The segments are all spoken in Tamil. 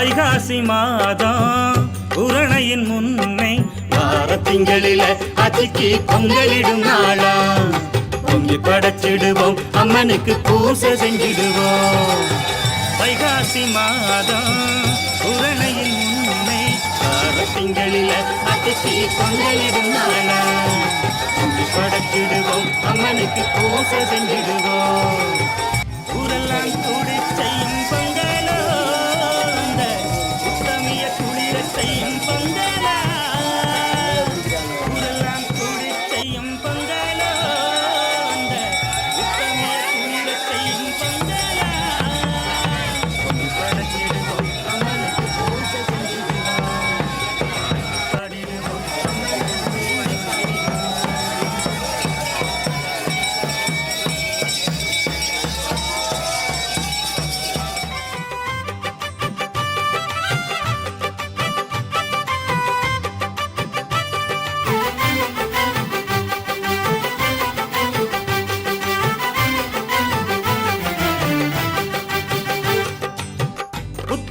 வைகாசி மாதம் உரணையின் முன்னை வார திங்களில அத்திக்கு பொங்கலிடும் நாளா? பொங்கி படைச்சிடுவோம் அம்மனுக்கு பூசை செஞ்சிடுவோம். வைகாசி மாதம் உரணையின் முன்னை வார திங்களில அத்திக்கு பொங்கலிடும் நாளா? பொங்கி படைச்சிடுவோம் அம்மனுக்கு பூசை செஞ்சிடுவோம். ஊரெல்லாம் கூடி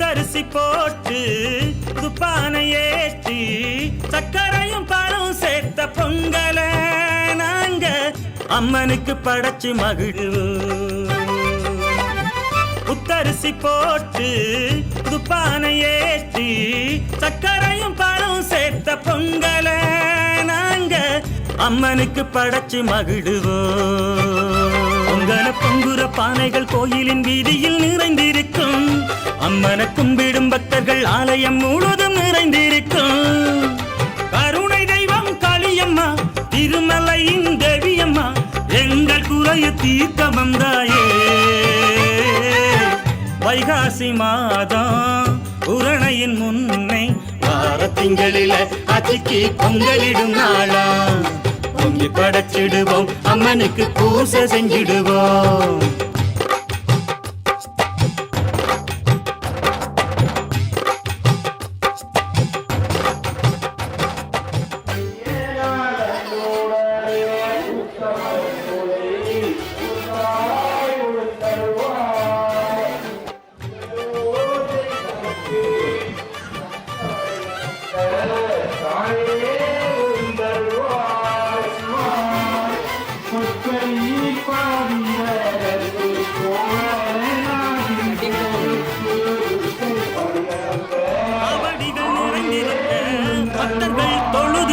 புத்தரிசி போட்டு துப்பானை ஏற்றி சக்கரையும் பழம் சேர்த்த பொங்கல நாங்க அம்மனுக்கு படைச்சு மகிழ்வோம். புத்தரிசி போட்டு துப்பானை ஏற்றி சக்கரையும் பழம் சேர்த்த பொங்கல நாங்க அம்மனுக்கு படைச்சு மகிழ்வோம். பொங்கல பொங்குற பானைகள் கோயிலின் வீதியில் நிறைந்திருக்கும். அம்மன கும்பிடும் பக்தர்கள் ஆலயம் முழுவதும் நிறைந்திருக்கும். கருணை தெய்வம் காளியம்மா திருமலையின் தேவியம்மா எங்கள் குறைய தீர்க்க வந்தாயே வைகாசி மாதம் உரணையின் முன்னை வார திங்களில அத்திக்கு பொங்கலிடும் நாளா. பொங்கி படைச்சிடுவோம் அம்மனுக்கு பூசை செஞ்சிடுவோம்.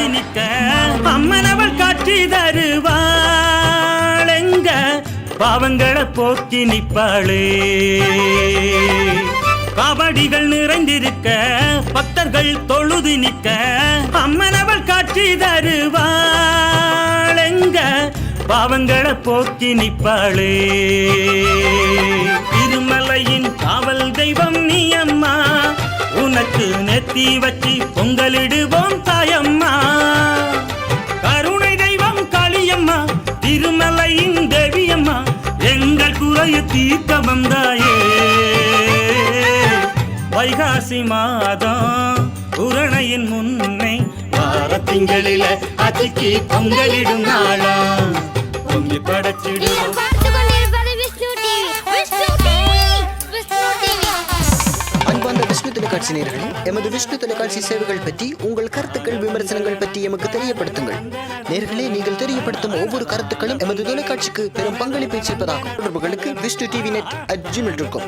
தொழுது நிற்க அம்மனவள் காட்சி தருவாளெங்க பாவங்களை போக்கி நிற்பாளே. காவடிகள் நிறைந்திருக்க பக்தர்கள் தொழுது நிற்க அம்மனவள் காட்சி தருவாளெங்க பாவங்களை போக்கி நிற்பாளே. தீ வச்சு பொங்கலிடுவோம் தாயம்மா. கருணை தெய்வம் காளியம்மா திருமலையின் தேவியம்மா எங்கள் குறைய தீர்க்க வந்தாயே. வைகாசி மாதம் உரணையின் முன்னை வார திங்களில அத்திக்கு பொங்கலிடும் நாளா. பொங்கி படைச்சிடும் விஷ்ணு எமது விஷ்ணு தொலைக்காட்சி சேவைகள் பற்றி உங்கள் கருத்துக்கள் விமர்சனங்கள் பற்றி எமக்கு தெரியப்படுத்துங்கள். நேர்களே நீங்கள் தெரியப்படுத்தும் ஒவ்வொரு கருத்துக்களும் எமது தொலைக்காட்சிக்கு பெரும் பங்களிப்பை சேர்ப்பதாகும். தொடர்புகளுக்கு Vishnu TV net at Gmail இருக்கும்